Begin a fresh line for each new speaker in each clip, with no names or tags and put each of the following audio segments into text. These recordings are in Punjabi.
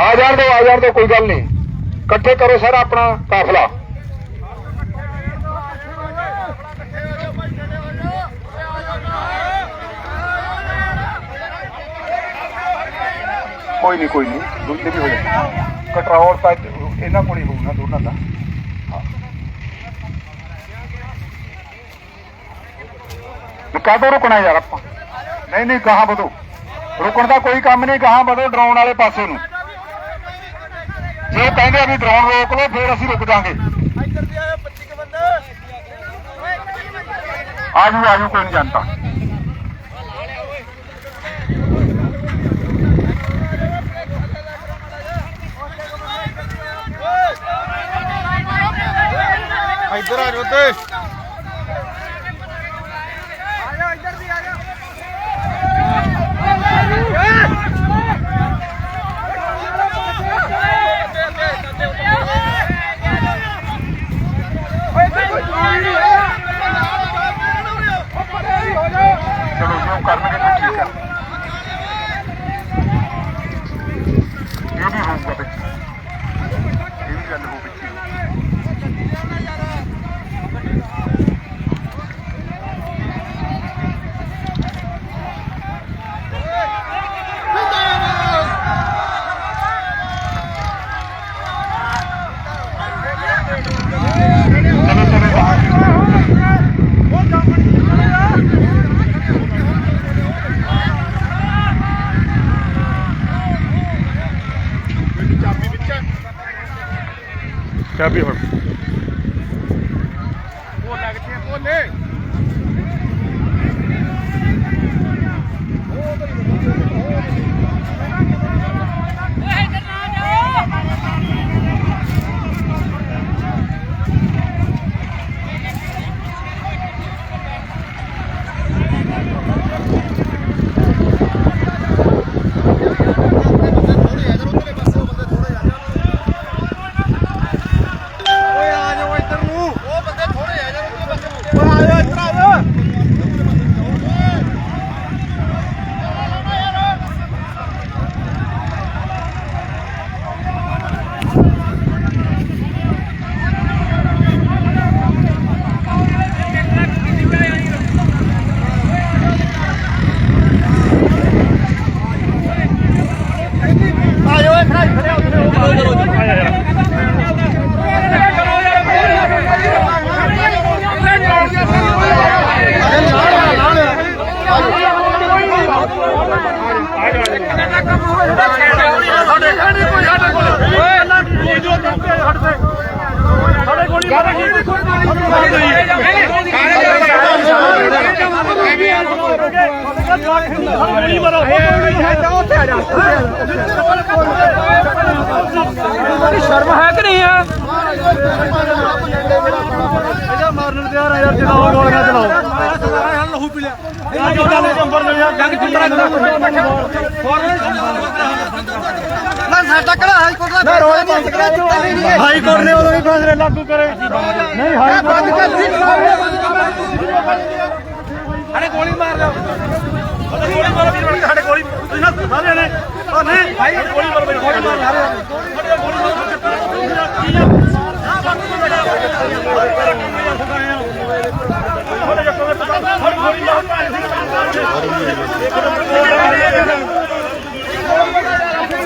ਆ ਜਾਣ ਦੋ, ਆ ਜਾਣ ਦੋ, ਕੋਈ ਗੱਲ ਨਹੀਂ। ਇਕੱਠੇ ਕਰੋ ਸਾਰਾ ਆਪਣਾ ਕਾਫਲਾ। ਕੋਈ ਨਹੀਂ ਕੋਈ ਨਹੀਂ। ਦੂਜੇ ਵੀ ਹੋ ਜਾਣਗੇ। ਕੰਟਰੋਲ ਤਾਂ ਇਹਨਾਂ ਕੋਲ ਹੀ ਹੋਊਗਾ ਦੋਨਾਂ ਦਾ। ਕਾਹਤੋਂ ਰੁਕਣਾ ਯਾਰ ਆਪਾਂ। ਨਹੀਂ ਨਹੀਂ ਕਹਾਂ ਵਧੋ। ਰੁਕਣ ਦਾ ਕੋਈ ਕੰਮ ਨਹੀਂ ਕਹਾਂ ਵਧੋ ਡਰਾਉਣ ਵਾਲੇ ਪਾਸੇ ਨੂੰ। ਜੇ ਕਹਿੰਦੇ ਆ ਵੀ ਡਰਾਉਣ ਰੋਕ ਲਓ, ਫਿਰ ਅਸੀਂ ਰੁਕ ਜਾਾਂਗੇ ਆਜੂ ਆਜੂ ਕੋਈ ਨਹੀਂ ਜਾਣਦਾ
ਇੱਧਰ ਆ ਜਾਓ ਤੇ
ਠੀਕ ਹੈ ਇਹ ਵੀ ਹੋਊਗਾ ਵਿੱਚ ਇਹ ਵੀ ਗੱਲ ਹੋ ਵਿੱਚ ਚਲੋ ਚਲੋ ਬਾਹਰ ਚਾਬੀ ਹੁਣ
ਬੋਲੇ ਕਿੱਥੇ ਬੋਲੇ ਓਏ ਆ ਜਾਓ ਇੱਧਰ ਨੂੰ ਉਹ ਬੰਦੇ ਥੋੜੇ ਆ ਜਾਓ ਉੱਧਰਲੇ ਪਾਸੇ ਓਏ ਆ ਜਾਓ ਇੱਧਰ ਆ ਜਾਓ ਆ ਜਾਓ ਖੜਾ ਖੜੇ ਹੋ ਚਲੋ ਚਲੋ
ਸ਼ਰਮ ਹੈ ਕਿ ਨਹੀਂ ਹੈ
ਮਾਰਨ ਤਿਆਰ ਆ ਯਾਰ ਚਲਾਓ ਗੋਲੀਆਂ ਚਲਾਓ ਲਹੂ ਪੀ ਲਿਆ ਇਹ ਜਿੱਦਾਂ ਦੇ ਨੰਬਰ ਜੰਗ ਚੁੰਦਰਾ ਨਾ ਸਾਡਾ ਕਿਹੜਾ ਹਾਈ ਕੋਰਟ ਦਾ ਮੈਂ ਰੋਜ਼ ਬੰਦ ਕਰਿਆ ਨਹੀਂ ਹਾਈ ਕੋਰਟ ਨੇ ਉਦੋਂ ਹੀ ਫੈਸਲੇ ਲਾਗੂ ਕਰੇ। ਨਹੀਂ ਹਾਈ ਬੰਦ ਕਰ ਅਰੇ ਗੋਲੀ ਮਾਰ ਲਿਓ ਉਹਦੇ ਗੋਲੀ ਮਾਰੋ ਵੀਰ ਸਾਡੇ ਗੋਲੀ ਤੁਸੀਂ ਨਾ ਸਾਰੇ ਨੇ ਉਹ ਨਹੀਂ ਭਾਈ ਗੋਲੀ ਮਾਰੋ ਮੇਰੇ ਗੋਲੀ ਮਾਰ ਸਾਰੇ ਸਾਡੇ ਗੋਲੀ ਮਾਰੋ। ਕੀ ਆ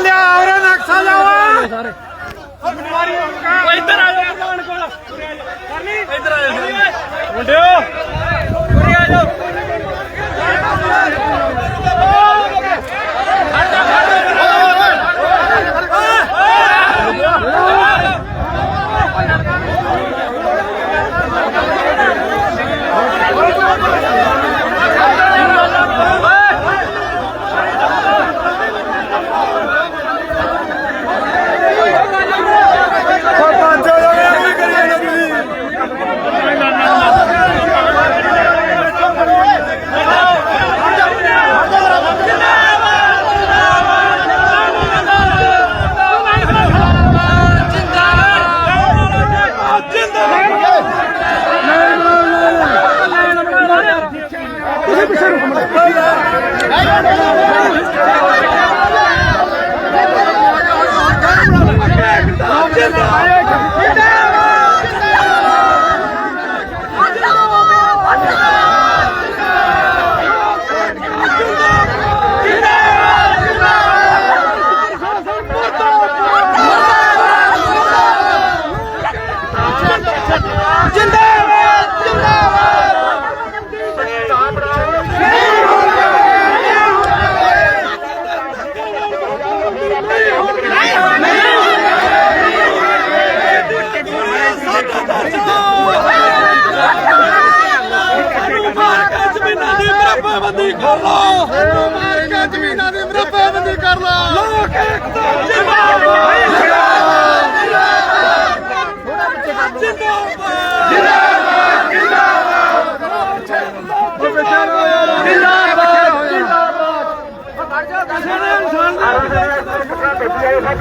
ਲਿਆ ਔਰੇ ਨਕਸ਼ਾ ਜਾਵਾ ਸਾਰੇ ਓ ਇੱਧਰ ਆ ਜਾ। ਪ੍ਰਧਾਨ ਕੋਲ। ਕਰਨੀ? ਇੱਧਰ ਆ ਜਾ। ਮੁੰਡਿਓ।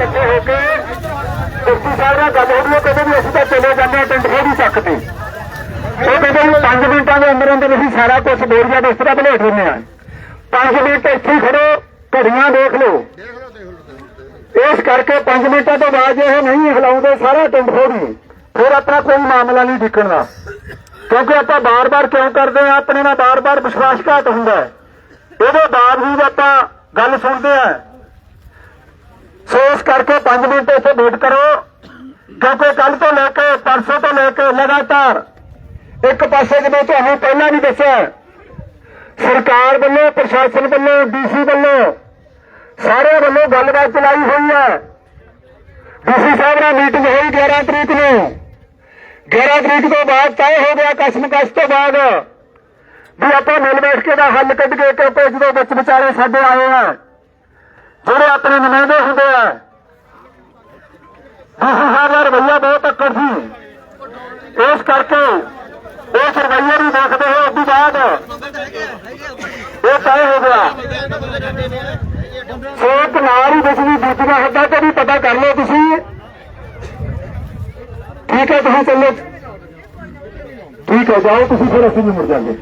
ਇਕੱਠੇ ਹੋ ਕੇ ਕੁਰਸੀ ਸਾਹਿਬ ਨਾਲ ਗੱਲ ਹੋ ਰਹੀ ਕਹਿੰਦੇ ਵੀ ਅਸੀਂ ਤਾਂ ਚਲੇ ਜਾਂਦੇ ਹਾਂ ਪਿੰਡ ਖੋੜੀ ਸਕਦੇ ਤੇ। ਉਹ ਕਹਿੰਦੇ ਵੀ 5 ਮਿੰਟਾਂ ਦੇ ਅੰਦਰ ਅੰਦਰ ਅਸੀਂ ਸਾਰਾ ਕੁਝ ਬੋਰੀਆ ਬਿਸਤਰਾ ਬਲੇਟ ਦਿੰਦੇ ਆ 5 ਮਿੰਟ ਇੱਥੇ ਖੜੋ, ਘੜੀਆਂ ਦੇਖ ਲਓ। ਇਸ ਕਰਕੇ 5 ਮਿੰਟਾਂ ਤੋਂ ਬਾਅਦ ਜੇ ਇਹ ਨਹੀਂ ਹਿਲਾਉਂਦੇ, ਸਾਰਾ ਪਿੰਡ ਖੋੜੀ। ਫਿਰ ਆਪਣਾ ਕੋਈ ਮਾਮਲਾ ਨਹੀਂ ਦਿਖਣ ਦਾ। ਕਿਉਂਕਿ ਆਪਾਂ ਬਾਰ-ਬਾਰ ਕਿਉਂ ਕਰਦੇ ਆ ਆਪਣੇ ਨਾਲ ਬਾਰ-ਬਾਰ ਵਿਸ਼ਵਾਸਘਾਤ ਹੁੰਦਾ ਹੈ। ਇਹਦੇ ਬਾਵਜੂਦ ਆਪਾਂ ਗੱਲ ਸੁਣਦੇ ਆ ਸੋ ਇਸ ਕਰਕੇ 5 ਮਿੰਟ ਇੱਥੇ ਵੇਟ ਕਰੋ। ਕਿਉਂਕਿ ਕੱਲ ਤੋਂ ਲੈ ਕੇ ਪਰਸੋਂ ਤੋਂ ਲੈ ਕੇ ਲਗਾਤਾਰ ਇੱਕ ਪਾਸੇ ਜਿਵੇਂ ਤੁਹਾਨੂੰ ਪਹਿਲਾਂ ਵੀ ਦੱਸਿਆ ਸਰਕਾਰ ਵੱਲੋਂ, ਪ੍ਰਸ਼ਾਸਨ ਵੱਲੋਂ ਡੀਸੀ ਵੱਲੋਂ ਸਾਰਿਆਂ ਵੱਲੋਂ ਗੱਲਬਾਤ ਚਲਾਈ ਹੋਈ ਹੈ। ਡੀਸੀ ਸਾਹਿਬ ਨਾਲ ਮੀਟਿੰਗ ਹੋਈ 11 ਤਰੀਕ ਨੂੰ। 11 ਤਰੀਕ ਤੋਂ ਬਾਅਦ ਤੈਅ ਹੋ ਗਿਆ ਕਸਮਕਸ ਤੋਂ ਬਾਅਦ ਵੀ ਆਪਾਂ ਮਿਲ ਬੈਠ ਕੇ ਦਾ ਹੱਲ ਕੱਢ ਕੇ ਕਿਉਂਕਿ ਜਦੋਂ ਵਿੱਚ ਵਿਚਾਰੇ ਸਾਡੇ ਆਏ ਆ ਜਿਹੜੇ ਆਪਣੇ ਨੁਮਾਇੰਦੇ ਹੁੰਦੇ ਆ। ਡੀਸੀ ਸਾਹਿਬ ਦਾ ਰਵੱਈਆ ਬਹੁਤ ਅੱਕੜ ਸੀ। ਇਸ ਕਰਕੇ ਇਸ ਰਵੱਈਏ ਨੂੰ ਦੇਖਦੇ ਹੋਏ ਉਸ ਤੋਂ ਬਾਅਦ ਇਹ ਤੈਅ ਹੋ ਗਿਆ। ਸੋ ਇੱਕ ਨਾਲ ਹੀ ਬਿਜਲੀ ਦੂਜੀਆਂ ਹੱਦਾਂ ਤੇ ਵੀ ਪਤਾ ਕਰ ਲਓ ਤੁਸੀਂ। ਠੀਕ ਹੈ ਤੁਸੀਂ ਚੱਲੋ। ਠੀਕ ਹੈ ਜਾਓ ਤੁਸੀਂ ਫਿਰ ਅਸੀਂ ਵੀ ਮੁੜ ਜਾਵਾਂਗੇ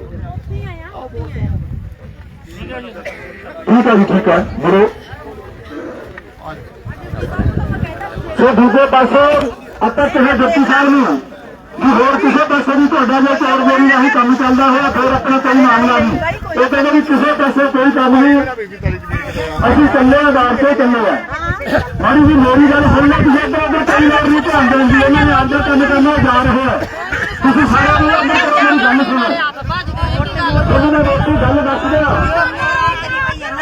ਠੀਕ ਹੈ ਜੀ ਠੀਕ ਹੈ। ਮੁੜੋ ਸੋ ਦੂਜੇ ਪਾਸੇ ਆਪਾਂ ਕਿਸੇ ਡਿਪਟੀ ਸਾਹਿਬ ਨੂੰ ਵੀ ਹੋਰ ਕਿਸੇ ਪਾਸੇ ਵੀ ਤੁਹਾਡਾ ਜੇ ਚੌੜ ਬੋਰੀ ਰਾਹੀਂ ਕੰਮ ਚੱਲਦਾ ਹੋਇਆ, ਫਿਰ ਆਪਣਾ ਕੋਈ ਮਾਮਲਾ ਨਹੀਂ। ਇਹ ਕਹਿੰਦੇ ਵੀ ਕਿਸੇ ਪਾਸੇ ਕੋਈ ਕੰਮ ਨਹੀਂ। ਅਸੀਂ ਚੱਲੇ ਆਧਾਰ ਤੇ ਚੱਲੇ ਆ। ਮਾੜੀ ਜੀ ਮੇਰੀ ਗੱਲ ਸੁਣ ਲਓ, ਤੁਸੀਂ ਇੱਧਰ ਉੱਧਰ ਕਈ ਲੋਕ ਨਹੀਂ ਧਿਆਨ ਦੀ ਇਹਨਾਂ ਨੇ ਆਪਦਾ ਕੰਮ ਕਰਨਾ ਜਾ ਰਹੇ। ਤੁਸੀਂ ਸਾਰਿਆਂ ਨੂੰ ਆਪਣੀ ਮੇਰੀ ਸੁਣੋ ਉਹਨਾਂ ਨੇ ਰੋਟੀ ਗੱਲ ਦੱਸ ਦਿਆ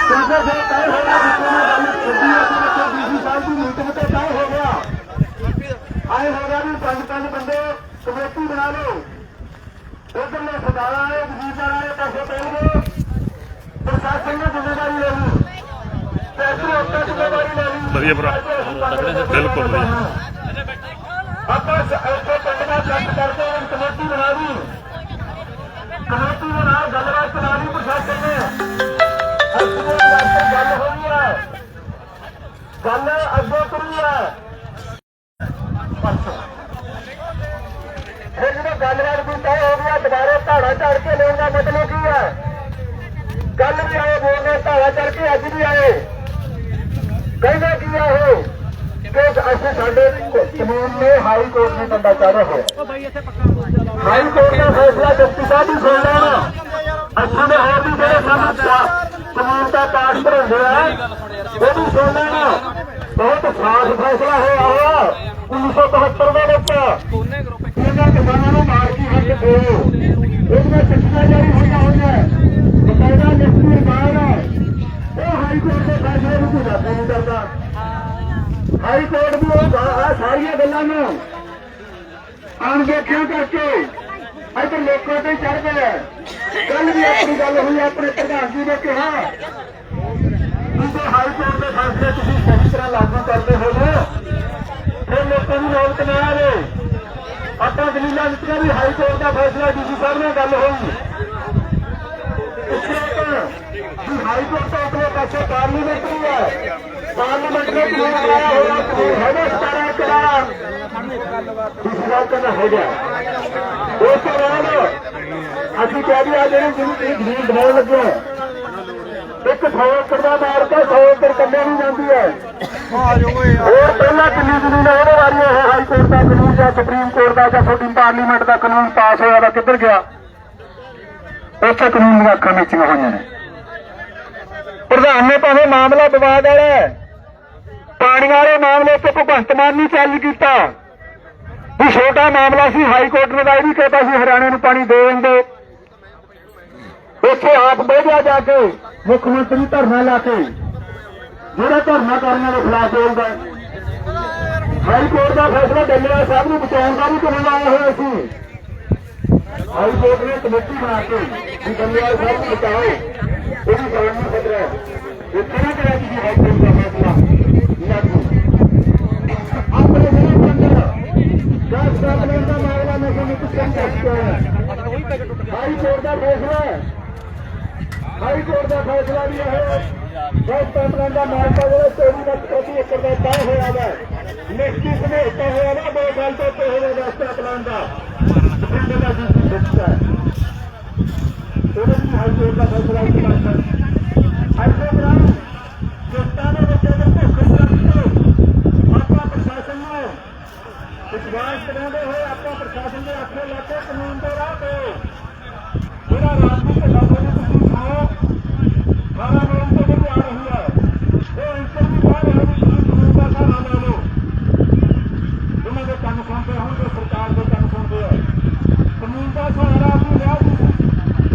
ਕਿਉਂਕਿ ਜੇ ਤੈਅ ਹੋਇਆ ਜਿੱਥੇ ਨਾਲ ਗੱਲ ਛੱਡੀ ਹੈ ਕਿ ਡੀਸੀ ਸਾਹਿਬ ਦੀ ਮੀਟਿੰਗ ਤੇ ਤੈਅ ਹੋ ਗਿਆ ਆਏ ਹੋ ਗਿਆ ਵੀ ਪੰਜ ਪੰਜ ਬੰਦੇ ਕਮੇਟੀ ਬਣਾ ਲਓ ਉਧਰਲੇ ਸਰਦਾਰਾਂ ਵਾਲੇ ਵਜ਼ੀਰਾਂ ਵਾਲੇ ਪਾਸੇ ਪੈਣਗੇ ਪ੍ਰਸ਼ਾਸਨ ਨੇ ਜ਼ਿੰਮੇਵਾਰੀ ਲੈ ਲਈ ਇੱਧਰ ਉੱਤੇ ਜ਼ਿੰਮੇਵਾਰੀ ਲੈ ਲਈ
ਵਧੀਆ। ਭਰਾ ਬਿਲਕੁਲ ਵਧੀਆ
ਆਪਾਂ ਧਾੜਾ ਚੜ ਕੇ ਲੈਣ ਦਾ ਮਤਲਬ ਕੀ ਹੈ? ਗੱਲ ਵੀ ਆਏ ਬੋਲਦੇ ਧਾੜਾ ਚੜ ਕੇ ਅੱਜ ਵੀ ਆਏ। ਕਹਿੰਦੇ ਕੀ ਆ ਉਹ? ਕਿ ਅਸੀਂ ਸਾਡੇ ਕਾਨੂੰਨ ਨੇ ਹਾਈ ਕੋਰਟ ਨੇ ਡੰਡਾ ਚਾੜਿਆ ਹੋਇਆ ਹਾਈ ਕੋਰਟ ਦਾ ਫੈਸਲਾ ਜਸਟਿਸ ਸਾਹਿਬ ਹੀ ਸੁਣ ਲੈਣਾ। ਅੱਛਾ ਦੇ ਹੋਰ ਵੀ ਜਿਹੜੇ ਸਾਨੂੰ ਕਾਨੂੰਨ ਦਾ ਪਾਸ ਭਰਉਂਦੇ ਆ ਉਹ ਵੀ ਸੁਣ ਲੈਣਾ। ਬਹੁਤ ਖਾਸ ਫੈਸਲਾ ਹੋਇਆ ਹੋਇਆ 1972 ਦੇ ਵਿੱਚ। ਇਹਨਾਂ ਕਿਸਾਨਾਂ ਨੂੰ ਮਾਰ ਕੀ ਹੱਕ ਜਾਰੀ ਹੋਈਆਂ ਹੋਈਆਂ ਬਕਾਇਦਾ ਲਿਖਤੀ ਰਿਕਾਰਡ ਹੈ। ਉਹ ਹਾਈ ਕੋਰਟ ਦੇ ਫੈਸਲੇ ਨੂੰ ਕੋਈ ਰੱਦ ਨਹੀਂ ਕਰਦਾ ਹਾਈ ਕੋਰਟ ਵੀ ਉਹ ਸਾਰੀਆਂ ਗੱਲਾਂ ਨੂੰ ਅਣਦੇਖਿਆ ਕਰਕੇ ਇੱਧਰ ਲੋਕਾਂ ਤੇ ਚੜ ਗਿਆ ਕੱਲ ਵੀ ਆਪਣੀ ਗੱਲ ਹੋਈ, ਆਪਣੇ ਪ੍ਰਧਾਨ ਜੀ ਨੇ ਕਿਹਾ ਕਿ ਹਾਈ ਕੋਰਟ ਦੇ ਫੈਸਲੇ ਤੁਸੀਂ ਸਹੀ ਤਰ੍ਹਾਂ ਲਾਗੂ ਕਰਦੇ ਹੋ ਫਿਰ ਲੋਕਾਂ ਨੂੰ ਰੋਕ ਨਾ ਆਵੇ ਆਪਾਂ ਦਲੀਲਾਂ ਦਿੱਤੀਆਂ ਵੀ ਹਾਈ ਕੋਰਟ ਦਾ ਫੈਸਲਾ ਡੀਸੀ ਸਾਹਿਬ ਨਾਲ ਗੱਲ ਹੋਈ। ਪਿੱਛੇ ਆਪਾਂ ਵੀ ਹਾਈ ਕੋਰਟ ਤੋਂ ਆਪਣੇ ਪਾਸੇ ਪਾਰਲੀਮੈਂਟਰੀ ਹੈ। ਪਾਰਲੀਮੈਂਟ ਨੇ ਕਾਨੂੰਨ ਬਣਾਇਆ ਹੋਇਆ ਕਾਨੂੰਨ ਹੈਗਾ ਸਤਾਰਾ ਕਰਾ ਡੀਸੀ ਸਾਹਿਬ ਕਹਿੰਦਾ ਹੈਗਾ। ਉਸ ਤੋਂ ਬਾਅਦ ਅਸੀਂ ਕਹਿ ਵੀ ਆ ਜਿਹੜੇ ਜਿਹਨੂੰ ਤੁਸੀਂ ਬਣਾਉਣ ਲੱਗੇ ਇੱਕ 100 ਏਕੜ ਦਾ ਮਾਰ ਕੇ 100 ਏਕੜ ਕੰਨੇ ਨਹੀਂ ਜਾਂਦੀ ਹੈ। ਹੋਰ ਪਹਿਲਾਂ ਕਿੰਨੀ ਜ਼ਮੀਨ ਹੈ? ਉਹਦੇ ਬਾਰੇ ਇਹ ਹਾਈ ਕੋਰਟ ਦਾ ਕਾਨੂੰਨ ਜਾਂ ਸੁਪਰੀਮ ਕੋਰਟ ਦਾ ਜਾਂ ਛੋਟੀ ਪਾਰਲੀਮੈਂਟ ਦਾ ਕਾਨੂੰਨ ਪਾਸ ਹੋਇਆ ਦਾ ਕਿੱਧਰ ਗਿਆ? ਉੱਥੇ ਕਾਨੂੰਨ ਦੀਆਂ ਅੱਖਾਂ ਮੀਚੀਆਂ ਹੋਈਆਂ ਨੇ। ਪ੍ਰਧਾਨ ਨੇ ਭਾਵੇਂ ਮਾਮਲਾ ਵਿਵਾਦ ਵਾਲਾ ਹੈ, ਪਾਣੀ ਵਾਲੇ ਮਾਮਲੇ ਤੇ ਭਗਵੰਤ ਮਾਨ ਨਹੀਂ ਚੱਲ ਕੀਤਾ। ਵੀ ਛੋਟਾ ਮਾਮਲਾ ਸੀ, ਹਾਈ ਕੋਰਟ ਨੇ ਤਾਂ ਇਹ ਵੀ ਕਹਿਤਾ ਸੀ, ਹਰਿਆਣੇ ਨੂੰ ਪਾਣੀ ਦੇ ਦਿੰਦੇ। ਉੱਥੇ ਆਪ ਬਹਿ ਗਿਆ ਜਾ ਕੇ, ਮੁੱਖ ਮੰਤਰੀ ਧਰਨਾ ਲਾ ਕੇ। ਜਿਹੜਾ ਧਰਨਾ ਕਰਨ ਦੇ ਖਿਲਾਫ ਬੋਲਦਾ ਹੈ। ਹਾਈ ਕੋਰਟ ਦਾ ਫੈਸਲਾ ਡੱਲੇਵਾਲ ਸਾਹਿਬ ਨੂੰ ਬਚਾਉਣ ਦਾ ਵੀ ਕਾਨੂੰਨ ਆਇਆ ਹੋਇਆ ਸੀ। ਹਾਈ ਕੋਰਟ ਨੇ ਕਮੇਟੀ ਬਣਾ ਕੇ ਵੀ ਡੱਲੇਵਾਲ ਸਾਹਿਬ ਨੂੰ ਬਚਾਓ। ਉਹਦੀ ਜਾਨ ਨੂੰ ਖਤਰਾ ਹੈ। ਇਹ ਕਿਹੜਾ ਕਰਿਆ ਤੁਸੀਂ ਹਾਈ ਕੋਰਟ ਦਾ ਫੈਸਲਾ? ਲਾਗੂ ਆਪਣੇ ਜਿਹੜੇ ਅੰਦਰ ਦਸ ਕਾਬਲਾਂ ਦਾ ਮਾਮਲਾ ਮੈਂ ਤੁਹਾਨੂੰ ਕਿਸ ਹਾਈ ਕੋਰਟ ਦਾ ਫੈਸਲਾ ਹਾਈ ਕੋਰਟ ਦਾ ਫੈਸਲਾ ਵੀ ਹੈ ਦਸ ਕਾਬਲਾਂ ਦਾ ਮਾਮਲਾ ਜਿਹੜਾ 24 ਲੱਖ ਪ੍ਰਤੀ ਏਕੜ ਦਾ ਤੈਅ ਹੋਇਆ ਵਾ। ਨਿਸ਼ਚਿਤ ਸਮਝੌਤਾ ਹੋਇਆ ਵਾ ਦੋ ਗੱਲ ਤੋਂ ਤੇ ਹੋਇਆ ਦਸ ਕਾਬਲਾਂ ਦਾ ਪਿੰਡ ਦਾ ਜੀ ਦਿੱਤਾ ਹੈ ਉਹਦੇ ਵੀ ਹਾਈ ਕੋਰਟ ਦਾ ਫੈਸਲਾ ਇੱਕ ਲੱਖ ਹਾਈ ਕੋਰਟ ਦਾ ਕਿਸ਼ਤਾਂ ਦੇ ਵਿੱਚ ਅਗਰ ਭੁੱਖ ਲੱਗਦੀ ਆਪਾਂ ਪ੍ਰਸ਼ਾਸਨ ਨੂੰ ਵਿਸ਼ਵਾਸ ਕਰਾਉਂਦੇ ਹੋਏ ਆਪਾਂ ਪ੍ਰਸ਼ਾਸਨ ਦੇ ਆਖੇ ਲਾ ਕੇ ਕਾਨੂੰਨ ਦੇ ਰਾਹ ਤੇ ਜਿਹੜਾ ਰਾਜਨੀਤਿਕ ਲਾਗੂ ਨੂੰ ਤੁਸੀਂ ਸੁਣੋ ਸਾਰਾ ਲੋਕ ਤੋਂ ਵੀ ਆ ਰਹੀ ਹੈ ਉਹ ਇੰਟਰ ਵੀ ਕਹਿ ਰਹੇ ਵੀ ਤੁਸੀਂ ਕਾਨੂੰਨ ਦਾ ਸਹਾਰਾ ਲੈ ਲਓ ਉਹਨਾਂ ਦੇ ਕੰਨ ਸੁਣਦੇ ਹੋਣਗੇ ਸਰਕਾਰ ਦੇ ਕੰਨ ਸੁਣਦੇ ਆ ਕਾਨੂੰਨ ਦਾ ਸਹਾਰਾ ਅਸੀਂ ਲਿਆ ਸੀ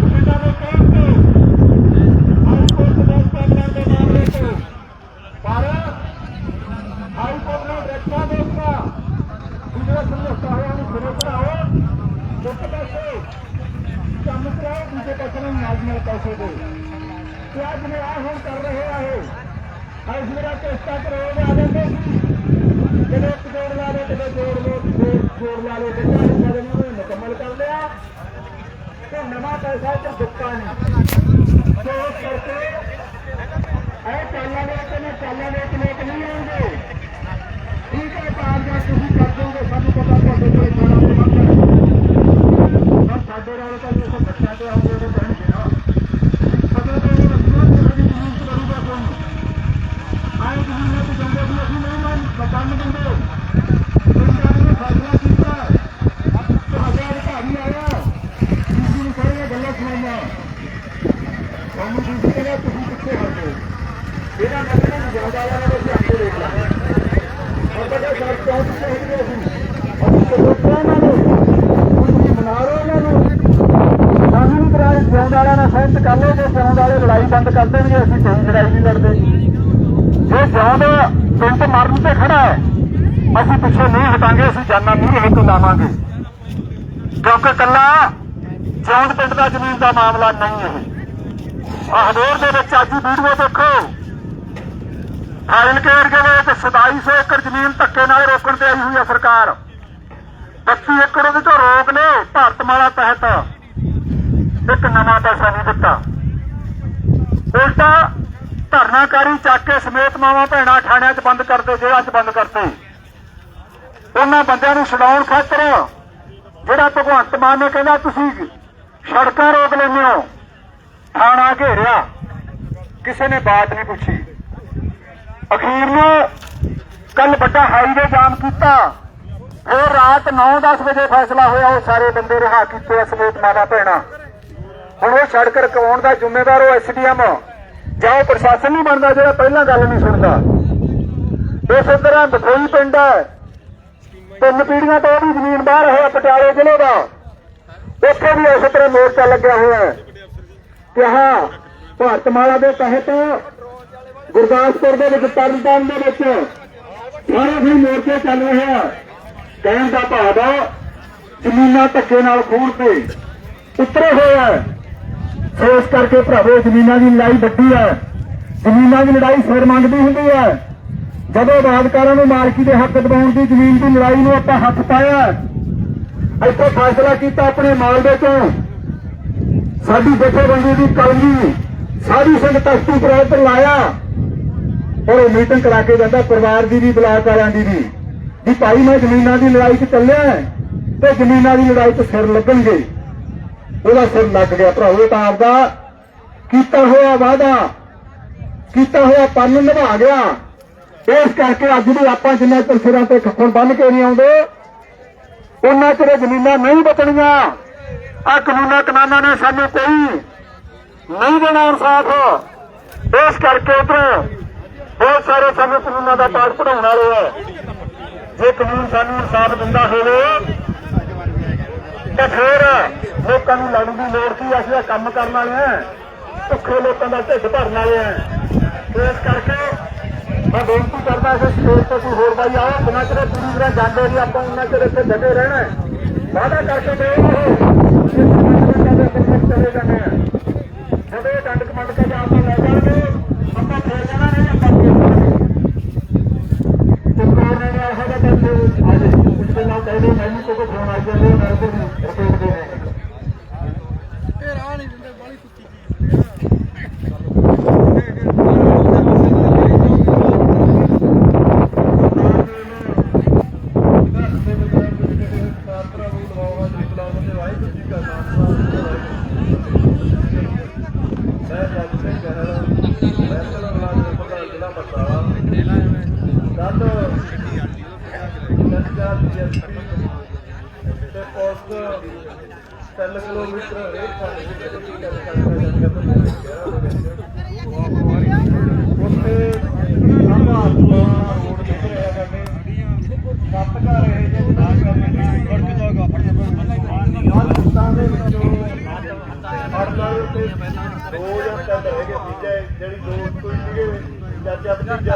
ਪਿੰਡਾਂ ਦੇ ਕਹਿਣ ਤੇ ਹਾਈ ਕੋਰਟ ਦੇ ਫੈਸਲੇ ਦੇ ਮਾਮਲੇ ਤੋਂ ਪਰ ਹਾਈ ਕੋਰਟ ਨੇ ਰੱਖਿਆ ਦੇਖਿਆ ਵੀ ਜਿਹੜਾ ਸਮਝੌਤਾ ਹੋਇਆ ਉਹਨੂੰ ਸਿਰੇ ਚੜਾਓ ਇੱਕ ਪਾਸੇ ਕੰਮ ਕਰਾਓ ਦੂਜੇ ਪਾਸੇ ਨੂੰ ਨਾਲ ਨਾਲ ਪੈਸੇ ਦਿਓ ਤੇ ਅੱਜ ਨੇ ਆ ਹੁਣ ਕਰ ਰਹੇ ਆ ਇਹ ਅੱਜ ਮੇਰਾ ਕਿਸ਼ਤਾ ਕਰੋੜ ਆ ਜਾਂਦੇ ਸੀ ਜਦੋਂ ਇੱਕ ਜੋੜ ਲਾ ਲਏ ਕਦੇ ਜੋੜ ਲੋ ਫੇਰ ਜੋੜ ਲਾ ਲਏ ਤੇ ਚਾਰ ਸਾਰੇ ਨੂੰ ਸਾਨੂੰ ਪਤਾ ਤੁਹਾਡੇ ਕੋਲ ਖਾਣਾ ਪ੍ਰਬੰਧ ਹੈ ਸਾਡੇ ਨਾਲ ਤਾਂ ਲੋਕ ਬੱਚਿਆਂ ਦੇ ਆਉਂਦੇ ਨੇ ਕਹਿਣਗੇ ਨਾ ਅਗਰ ਉਹ ਰਸੂਲ ਦੀ ਸਾਡੀ ਜ਼ਮੀਨ ਤੇ ਕਰੂਗਾ ਕੌਣ ਆਏ ਤੁਸੀਂ ਨੇ ਤੇ ਜਾਂਦੇ ਵੀ ਅਸੀਂ ਨਹੀਂ ਮੰਨ ਬਚਨ ਦਿੰਦੇ ਸਰਕਾਰ ਨੇ ਫੈਸਲਾ ਕੀਤਾ ਤੁਹਾਡੇ ਅਧਿਕਾਰੀ ਆਇਆ ਤੁਸੀਂ ਨੂੰ ਕਹੇਗਾ ਗੱਲਾਂ ਸੁਣਾਈਆਂ ਤੁਹਾਨੂੰ ਤੁਸੀਂ ਕਹਿੰਦੇ ਤੁਸੀਂ ਕਿੱਥੇ ਹਟੋ ਇਹਦਾ ਮਤਲਬ ਹੈ ਜ਼ਿਆਦਾ ਵਾਲਾ ਦੇ ਆਪੇ ਦੇਖ ਲਾਂਗੇ ਆਪਾਂ ਦਾ ਸਰ ਪਹੁੰਚ ਕੇ ਹੋ ਗਏ ਸੀ ਅਸੀਂ ਸੋਚਿਆ ਨਾ ਨੂੰ ਤੁਸੀਂ ਬਣਾ ਰਹੇ ਉਹਨਾਂ ਨੂੰ ਸਾਨੂੰ ਵੀ ਕਰਾ ਜਿਉਂਦ ਵਾਲਿਆਂ ਨਾਲ ਸਹਿਮਤ ਕਰ ਲਓ ਜੇ ਜਿਉਂਦ ਵਾਲੇ ਲੜਾਈ ਬੰਦ ਕਰ ਦੇਣਗੇ ਅਸੀਂ ਕੋਈ ਲੜਾਈ ਨਹੀਂ ਲੜਦੇ ਜੇ ਜਿਉਂਦ ਪਿੰਡ ਮਰਨ ਤੇ ਖੜਾ ਹੈ ਅਸੀਂ ਪਿੱਛੇ ਨਹੀਂ ਹਟਾਂਗੇ ਅਸੀਂ ਜਾਨਾਂ ਨਹੀਂ ਇਹ ਤੋਂ ਲਾਵਾਂਗੇ ਕਿਉਂਕਿ ਕੱਲਾ ਜਿਉਂਦ ਪਿੰਡ ਦਾ ਜ਼ਮੀਨ ਦਾ ਮਾਮਲਾ ਨਹੀਂ ਹੈ। ਹਦੂਰ ਦੇ ਵਿੱਚ ਅੱਜ ਵੀਡੀਓ ਦੇਖੋ। ਫਾਈਲ ਕੇ ਦੇ ਵਿੱਚ 2700 ਏਕੜ ਜ਼ਮੀਨ ਧੱਕੇ ਨਾਲ ਰੋਕਣ ਤੇ ਆਈ ਹੋਈ ਹੈ ਸਰਕਾਰ। 25 ਏਕੜ ਉਹਦੇ ਤੋਂ ਰੋਕ ਲੈ ਭਾਰਤਮਾਲਾ ਤਹਿਤ। ਇੱਕ ਨਵਾਂ ਪੈਸਾ ਨਹੀਂ ਦਿੱਤਾ। ਉਲਟਾ ਧਰਨਾਕਾਰੀ ਚੱਕ ਕੇ ਸਮੇਤ ਮਾਵਾਂ ਭੈਣਾਂ ਥਾਣਿਆਂ 'ਚ ਬੰਦ ਕਰਦੇ ਜੇਲ੍ਹਾਂ 'ਚ ਬੰਦ ਕਰਤੇ ਉਹਨਾਂ ਬੰਦਿਆਂ ਨੂੰ ਛਡਾਉਣ ਖਾਤਰ ਜਿਹੜਾ ਭਗਵੰਤ ਮਾਨ ਨੇ ਕਹਿੰਦਾ ਤੁਸੀਂ ਸੜਕਾਂ ਰੋਕ ਲੈਂਦੇ ਹੋ, ਥਾਣਾ ਘੇਰਿਆ। ਕਿਸੇ ਨੇ ਬਾਤ ਨਹੀਂ ਪੁੱਛੀ। ਅਖੀਰ ਨੂੰ ਕੱਲ ਵੱਡਾ ਹਾਈਵੇ ਜਾਮ ਕੀਤਾ। ਫਿਰ ਰਾਤ 9-10 ਵਜੇ ਫੈਸਲਾ ਹੋਇਆ, ਉਹ ਸਾਰੇ ਬੰਦੇ ਰਿਹਾ ਕੀਤੇ ਅਸਮੇਤ ਮਾਤਾ ਭੈਣਾ। ਹੁਣ ਉਹ ਸੜਕ ਰਕਾਉਣ ਦਾ ਜ਼ਿੰਮੇਵਾਰ ਉਹ ਐਸਡੀਐਮ ਜਾਂ ਉਹ ਪ੍ਰਸ਼ਾਸਨ ਨਹੀਂ ਬਣਦਾ ਜਿਹੜਾ ਪਹਿਲਾਂ ਗੱਲ ਨਹੀਂ ਸੁਣਦਾ। ਇਸ ਤਰ੍ਹਾਂ ਬਥੋਈ ਪਿੰਡ ਹੈ। ਤਿੰਨ ਪੀੜੀਆਂ ਤੋਂ ਉਹ ਵੀ ਜ਼ਮੀਨ ਬਾਹਰ ਹੋਇਆ ਪਟਿਆਲੇ ਜ਼ਿਲ੍ਹੇ ਦਾ। ਉੱਥੇ ਵੀ ਇਸੇ ਤਰ੍ਹਾਂ ਮੋਰਚਾ ਲੱਗਿਆ ਹੋਇਆ ਹੈ। ਕਿ ਹਾਂ ਭਾਰਤਮਾਲਾ ਦੇ ਤਹਿਤ ਗੁਰਦਾਸਪੁਰ ਦੇ ਵਿੱਚ ਤਰਨਤਾਰਨ ਦੇ ਵਿੱਚ ਸਾਰੇ ਵੀ ਮੋਰਚੇ ਚੱਲ ਰਹੇ ਆ। ਕਹਿਣ ਦਾ ਭਾਵ ਆ, ਜ਼ਮੀਨਾਂ ਧੱਕੇ ਨਾਲ ਖੂਨ ਤੇ ਉਤਰੇ ਹੋਏ ਆ। ਸੋ ਇਸ ਕਰਕੇ ਭਰਾਵੋ, ਜ਼ਮੀਨਾਂ ਦੀ ਲੜਾਈ ਵੱਡੀ ਹੈ ਜ਼ਮੀਨਾਂ ਦੀ ਲੜਾਈ ਸਿਰ ਮੰਗਦੀ ਹੁੰਦੀ ਹੈ ਜਦੋਂ ਬਾਦਕਾਰਾਂ ਨੂੰ ਮਾਲਕੀ ਦੇ ਹੱਕ ਦਿਵਾਉਣ ਦੀ ਜ਼ਮੀਨ ਦੀ ਲੜਾਈ ਨੂੰ ਆਪਾਂ ਹੱਥ ਪਾਇਆ ਇੱਥੇ ਫੈਸਲਾ ਕੀਤਾ ਆਪਣੇ ਮਾਲ ਤੋਂ। ਸਾਡੀ ਜਥੇਬੰਦੀ ਦੀ ਕਲਗੀ, ਸਾਰੀ ਸਿੰਘ ਤਖਤੀ ਪਰ ਇੱਧਰ ਲਾਇਆ। ਔਰ ਉਹ ਮੀਟਿੰਗ ਕਰਾ ਕੇ ਜਾਂਦਾ ਪਰਿਵਾਰ ਦੀ ਵੀ, ਬਲਾਕ ਵਾਲਿਆਂ ਦੀ ਵੀ। ਵੀ ਭਾਈ, ਮੈਂ ਜ਼ਮੀਨਾਂ ਦੀ ਲੜਾਈ 'ਚ ਚੱਲਿਆ ਤੇ ਜ਼ਮੀਨਾਂ ਦੀ ਲੜਾਈ 'ਚ ਸਿਰ ਲੱਗਣਗੇ। ਉਹਦਾ ਸਿਰ ਲੱਗ ਗਿਆ ਭਰਾਵੋ ਤਾਂ ਆਪਦਾ ਕੀਤਾ ਹੋਇਆ ਵਾਅਦਾ, ਕੀਤਾ ਹੋਇਆ ਪੰਨ ਨਿਭਾ ਗਿਆ। ਇਸ ਕਰਕੇ ਅੱਜ ਵੀ ਆਪਾਂ ਜਿੰਨਾ ਚਿਰ ਸਿਰਾਂ ਤੇ ਖੱਖਣ ਬੰਨ ਕੇ ਨਹੀਂ ਆਉਂਦੇ, ਉਹਨਾਂ ਚਿਰ ਜ਼ਮੀਨਾਂ ਨਹੀਂ ਬਚਣੀਆਂ। ਆ ਕਾਨੂੰਨਾਂ, ਕਨਾਨਾ ਨੇ ਸਾਨੂੰ ਕੋਈ ਨਹੀਂ ਦੇਣਾ ਇਨਸਾਫ। ਇਸ ਕਰਕੇ ਉਧਰੋਂ ਬਹੁਤ ਸਾਰੇ ਸਾਨੂੰ ਕਾਨੂੰਨਾਂ ਦਾ ਪਾਠ ਪੜਾਉਣ ਵਾਲੇ ਆ। ਜੇ ਕਾਨੂੰਨ ਸਾਨੂੰ ਇਨਸਾਫ ਦਿੰਦਾ ਹੋਵੇ, ਤਾਂ ਫਿਰ ਲੋਕਾਂ ਨੂੰ ਲੜਨ ਦੀ ਲੋੜ ਕੀ ਅਸੀਂ ਇਹ ਕੰਮ ਕਰਨ ਵਾਲੇ ਆ। ਭੁੱਖੇ ਲੋਕਾਂ ਦਾ ਢਿੱਡ ਭਰਨ ਵਾਲੇ ਆ। ਇਸ ਕਰਕੇ ਮੈਂ ਬੇਨਤੀ ਕਰਦਾ ਕਿ ਸਟੇਜ ਤੇ ਕੋਈ ਹੋਰ ਬਾਈ ਆਓ ਬਿਨਾਂ ਚਿਰ ਪੂਰੀ ਤਰ੍ਹਾਂ ਜਾਂਦੇ ਨਹੀਂ, ਆਪਾਂ ਉਹਨਾਂ ਚਿਰ ਇੱਥੇ ਡਟੇ ਰਹਿਣਾ ਹੈ। ਵਾਅਦਾ ਕਰਕੇ ਗਏ ਉਹ ਕਿ ਸਮਾਜ ਦੇ ਚਲੇ ਜਾਂਦੇ ਆ। ਜਦੋਂ ਇਹ ਡੰਡ ਕਮੰਡ ਕੇ ਆਪਾਂ ਲੈ ਜਾਣਗੇ, ਆਪਾਂ ਫੇਰ ਜਾਣਾ ਨਹੀਂ ਆਪਾਂ ਫੇਰ ਜਾਣਾ ਸਰਕਾਰ ਨੇ ਇਹੋ ਜਿਹਾ ਕਰਕੇ ਅੱਜ ਕੁਝ ਦਿਨ ਨਾਲ ਕਹਿੰਦੇ ਮੈਨੂੰ ਕੋਈ ਫੋਨ ਆ ਜਾਂਦੇ ਮੈਂ ਕੋਈ ਰਿਪੋਰਟ ਦੇ ਨਹੀਂ
ਤਿੰਨ ਕਿਲੋਮੀਟਰ ਰੇਟ ਸਾਡੇ ਉੱਥੇ ਸਾਡਾ ਰੋਡ ਨਿਕਲ ਰਿਹਾ ਕਰਦੇ ਸੱਤ ਘਰ ਇਹ ਜੇ ਨਾ ਕਰਨੇ ਫੜ ਕੇ ਜਾਗਾ ਫੜ ਪਾਕਿਸਤਾਨ ਦੇ ਵਿੱਚੋਂ ਅੜਤਾਲੀ ਉੱਤੇ ਦੋ ਜਾਂ ਤਿੰਨ ਹੈਗੇ ਤੀਜੇ ਜਿਹੜੀ ਦੋ ਕੋਈ ਸੀਗੇ ਚਾਚਾ ਭਤੀਜਾ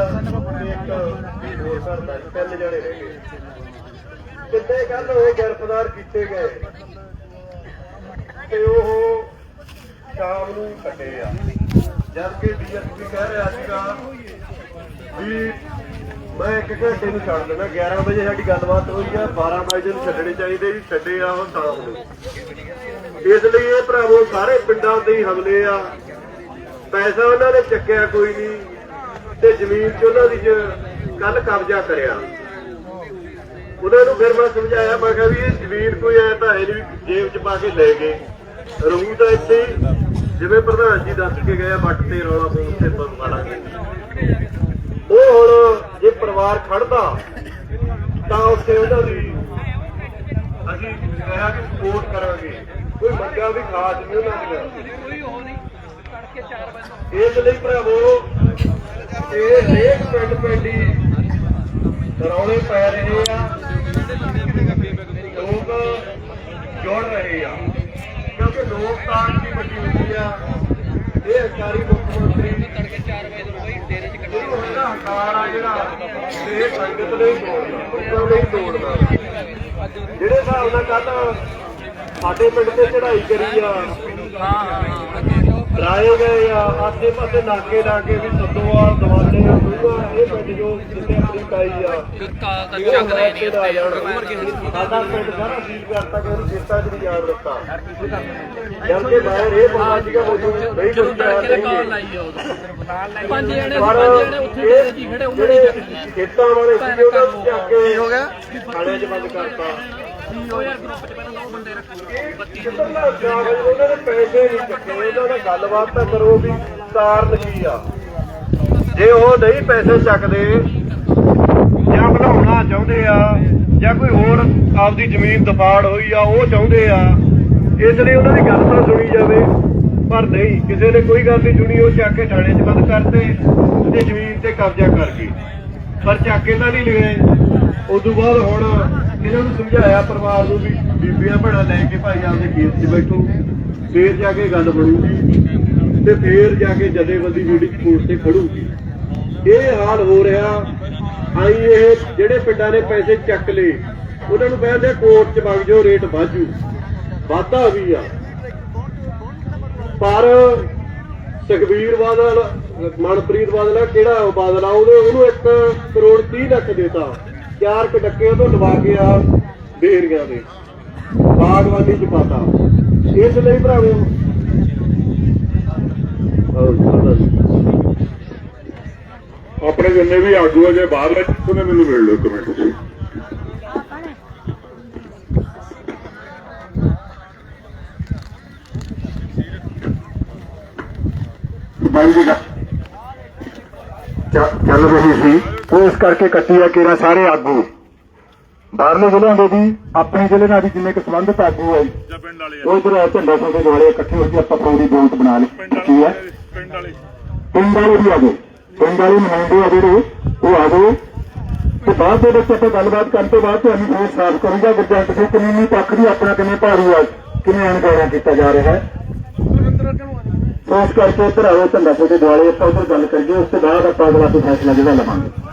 ਇੱਕ ਹੋਰ ਘਰ ਤਿੰਨ ਜਣੇ ਰਹਿ ਗਏ ਕਿੰਨੇ ਕੱਲ ਹੋਏ ਗ੍ਰਿਫਤਾਰ ਕੀਤੇ ਗਏ ਤੇ ਉਹ ਸ਼ਾਮ ਨੂੰ ਕੱਟੇ ਆ। ਜਦ ਕਿ ਡੀਐਸਪੀ ਕਹਿ ਰਿਹਾ ਸੀਗਾ ਵੀ ਮੈਂ ਇੱਕ ਘੰਟੇ ਨੂੰ ਛੱਡ ਦੇਣਾ 11 ਵਜੇ ਸਾਡੀ ਗੱਲਬਾਤ ਹੋਈ ਆ 12 ਵਜੇ ਨੂੰ ਛੱਡਣੇ ਚਾਹੀਦੇ ਸੀ, ਛੱਡੇ ਆ ਉਹ ਸ਼ਾਮ ਨੂੰ ਇਸ ਲਈ ਇਹ ਭਰਾਵੋ, ਸਾਰੇ ਪਿੰਡਾਂ ਦੇ ਹੀ ਹਮਲੇ ਆ। ਪੈਸਾ ਉਹਨਾਂ ਨੇ ਚੱਕਿਆ ਕੋਈ ਨਹੀਂ ਤੇ ਜ਼ਮੀਨ 'ਚ ਉਹਨਾਂ ਦੀ ਕੱਲ ਕਬਜ਼ਾ ਕਰਿਆ। ਉਹਨਾਂ ਨੂੰ ਫਿਰ ਮੈਂ ਸਮਝਾਇਆ, ਮੈਂ ਕਿਹਾ ਵੀ ਇਹ ਜ਼ਮੀਨ ਕੋਈ ਐ ਤਾਂ ਹੈ ਨਹੀਂ ਵੀ ਜੇਬ 'ਚ ਪਾ ਕੇ ਲੈ ਗਏ। ਰਹੂ ਤਾਂ ਇੱਥੇ ਜਿਵੇਂ ਪ੍ਰਧਾਨ ਜੀ ਦੱਸ ਕੇ ਗਏ ਆ, ਵੱਟ ਤੇ ਰੌਲਾ ਪਾਉਣ ਤੇ ਮਾਰਾਂਗੇ ਉਹ ਹੁਣ ਜੇ ਪਰਿਵਾਰ ਖੜਦਾ, ਤਾਂ ਉੱਥੇ ਉਹਨਾਂ ਦੀ ਅਸੀਂ ਕਿਹਾ ਕਿ ਸਪੋਰਟ ਕਰਾਂਗੇ। ਕੋਈ ਮੰਗਿਆ ਵੀ ਖਾਸ ਨਹੀਂ ਉਹਨਾਂ ਦੀਆਂ ਇਸ ਲਈ ਭਰਾਵੋ, ਇਹ ਹਰੇਕ ਪਿੰਡ ਪਿੰਡੀ ਰੌਲੇ ਪੈ ਰਹੇ ਆ। ਲੋਕ ਜੋੜ ਰਹੇ ਆ। ਕਿਉਂਕਿ ਲੋਕ ਲੋਕਤਾਨ ਦੀ ਵੱਡੀ ਹੁੰਦੀ ਆ। ਇਹ ਅਕਾਰੀ ਮੁੱਖ ਮੰਤਰੀ ਤੜਕੇ 4 ਵਜੇ ਹੰਕਾਰ ਆ ਜਿਹੜਾ ਇਹ ਸੰਗਤ ਹਿਸਾਬ ਨਾਲ ਕੱਲ ਸਾਡੇ ਪਿੰਡ ਤੇ ਚੜ੍ਹਾਈ ਕਰੀ ਆ ਰਾਏ ਗਏ ਆ ਆਸੇ ਪਾਸੇ ਨਾਕੇ ਲਾ ਕੇ ਵੀ ਸੱਦੋਆ ਦਵਾਲੇ ਆ ਦੂਗਾ ਇਹ ਪਿੰਡ ਜੋ ਜਿੱਥੇ ਆਪਣੀ ਪਾਈ ਆ ਚੱਕਦੇ ਨਹੀਂ ਸਾਡਾ ਪਿੰਡ ਸਾਰਾ ਸੀਲ ਕਰਤਾ ਕਿ ਉਹਨੂੰ ਚੇਤਾ ਚ ਨਹੀਂ ਜਾਣ ਦਿੱਤਾ ਜਦ ਕਿ ਬਾਹਰ ਇਹ ਪਤਾ ਸੀਗਾ ਉਹ ਨਹੀਂ ਕੁਝ ਤਿਆਰ ਨਹੀਂ
ਪੰਜ ਜਣੇ ਪੰਜ ਜਣੇ ਉੱਥੇ ਜੀ ਖੜੇ ਉਹਨਾਂ ਨੇ
ਖੇਤਾਂ ਵਾਲੇ ਸੀ ਉਹਨਾਂ ਨੂੰ ਚੱਕ ਕੇ ਹੋ ਗਿਆ? ਥਾਣੇ 'ਚ ਬੰਦ ਕਰਤਾ। ਕਿੱਧਰਲਾ ਜਾ ਬਈ ਉਹਨਾਂ ਨੇ ਪੈਸੇ ਨਹੀਂ ਚੱਕੇ। ਉਹਨਾਂ ਨਾਲ ਗੱਲਬਾਤ ਤਾਂ ਕਰੋ ਵੀ ਕਾਰਨ ਕੀ ਆ। ਜੇ ਉਹ ਨਹੀਂ ਪੈਸੇ ਚੱਕਦੇ ਜਾਂ ਬਣਾਉਣਾ ਚਾਹੁੰਦੇ ਆ ਜਾਂ ਕੋਈ ਹੋਰ ਆਪਦੀ ਜ਼ਮੀਨ ਦਫਾੜ ਹੋਈ ਆ, ਉਹ ਚਾਹੁੰਦੇ ਆ ਇਸ ਲਈ ਉਹਨਾਂ ਦੀ ਗੱਲ ਤਾਂ ਸੁਣੀ ਜਾਵੇ, ਪਰ ਨਹੀਂ, ਕਿਸੇ ਨੇ ਕੋਈ ਗੱਲ ਨਹੀਂ ਸੁਣੀ, ਉਹ ਚੱਕ ਕੇ ਥਾਣੇ 'ਚ ਬੰਦ ਕਰਤੇ ਤੇ ਜ਼ਮੀਨ ਤੇ ਕਬਜ਼ਾ ਕਰ ਗਏ। ਪਰ ਚੱਕ ਕੇ ਤਾਂ ਨਹੀਂ ਲਏ ਉਸ ਤੋਂ ਬਾਅਦ ਹੁਣ ਇਹਨਾਂ ਨੂੰ ਸਮਝਾਇਆ ਪਰਿਵਾਰ ਨੂੰ ਵੀ ਬੀਬੀਆਂ ਭੈਣਾਂ ਲੈ ਕੇ ਭਾਈ ਆਪਦੇ ਖੇਤ 'ਚ ਬੈਠੋ, ਫੇਰ ਜਾ ਕੇ ਗੱਲ ਬਣੂਗੀ ਤੇ ਫੇਰ ਜਾ ਕੇ ਜਥੇਬੰਦੀ ਜਿਹੜੀ ਕੋਰਟ ਤੇ ਖੜੂਗੀ। ਇਹ ਹਾਲ ਹੋ ਰਿਹਾ ਆਈ ਇਹ ਜਿਹੜੇ ਪਿੰਡਾਂ ਨੇ ਪੈਸੇ ਚੱਕ ਲਏ ਉਹਨਾਂ ਨੂੰ ਕਹਿੰਦੇ ਕੋਰਟ 'ਚ ਮੰਗ ਜਾਓ ਰੇਟ ਵਾਜੂ ਵਾਧਾ ਵੀ ਆ। ਪਰ ਸੁਖਬੀਰ ਬਾਦਲ ਮਨਪ੍ਰੀਤ ਬਾਦਲ ਆ, ਕਿਹੜਾ ਬਾਦਲ ਆ? ਉਹਦੇ ਉਹਨੂੰ 1 ਕਰੋੜ 30 ਲੱਖ ਦੇਤਾ। ਚਾਰ ਕੁ ਤੋਂ ਲਵਾ ਕੇ ਆ ਬੇਰੀਆਂ ਦੇ। ਬਾਗਵਾਨੀ ਚ ਪਾਤਾ। ਇਸ ਲਈ ਭਰਾਵੋ ਆਹ ਸਾਡਾ
ਆਪਣੇ ਜਿੰਨੇ ਵੀ ਆਗੂ ਜੇ ਬਾਹਰ ਬੈਠੇ ਉਹਨੇ ਮੈਨੂੰ ਮਿਲ ਲਓ ਕਮੈਂਟ ਚ ਚੱਲ ਰਹੀ ਸੀ। ਉਹ ਇਸ ਕਰਕੇ ਕੱਟੀ ਆ ਕਿਰਾ ਸਾਰੇ ਆਗੂ ਬਾਹਰਲੇ ਜ਼ਿਲ੍ਹਿਆਂ ਦੇ ਵੀ ਆਪਣੇ ਜ਼ਿਲ੍ਹੇ ਨਾਲ ਵੀ ਜਿੰਨੇ ਕੁ ਸੰਬੰਧਿਤ ਆਗੂ
ਵਾਲੇ
ਉਹ ਇਧਰ ਆ ਝੰਡਾ ਸਿੰਘ ਦੇ ਇਕੱਠੇ ਹੋ ਕੇ ਆਪਾਂ ਪੂਰੀ ਬੋਲਤ ਬਣਾ ਲਈ। ਕੀ ਹੈ
ਪਿੰਡ ਵਾਲੇ।
ਪਿੰਡ ਵਾਲੇ ਵੀ ਆ ਗਏ। ਪਿੰਡ ਵਾਲੇ ਨੁਮਾਇੰਦੇ ਆ ਜਿਹੜੇ, ਉਹ ਆ ਗਏ। ਤੇ ਬਾਅਦ ਦੇ ਵਿੱਚ ਆਪਾਂ ਗੱਲਬਾਤ ਕਰਨ ਤੋਂ ਬਾਅਦ ਤੁਹਾਨੂੰ ਇਹ ਸਾਫ਼ ਕਰੂਗਾ ਗੁਰਜੰਟ ਸਿੰਘ ਕਾਨੂੰਨੀ ਪੱਖ ਦੀ ਆਪਣਾ ਕਿਵੇਂ ਭਾਰੂ ਆ, ਕਿਵੇਂ ਅਣਗੌਲਿਆ ਕੀਤਾ ਜਾ ਰਿਹਾ ਹੈ। ਸੋ ਇਸ ਕਰਕੇ ਇੱਧਰ ਆਓ ਸਿੰਘ ਦੇ ਦੁਆਲੇ ਆਪਾਂ ਉੱਧਰ ਗੱਲ ਕਰੀਏ, ਉਸ ਤੋਂ ਬਾਅਦ ਆਪਾਂ ਅਗਲਾ ਕੋਈ ਫੈਸਲਾ ਜਿਹੜਾ ਲਵਾਂਗੇ।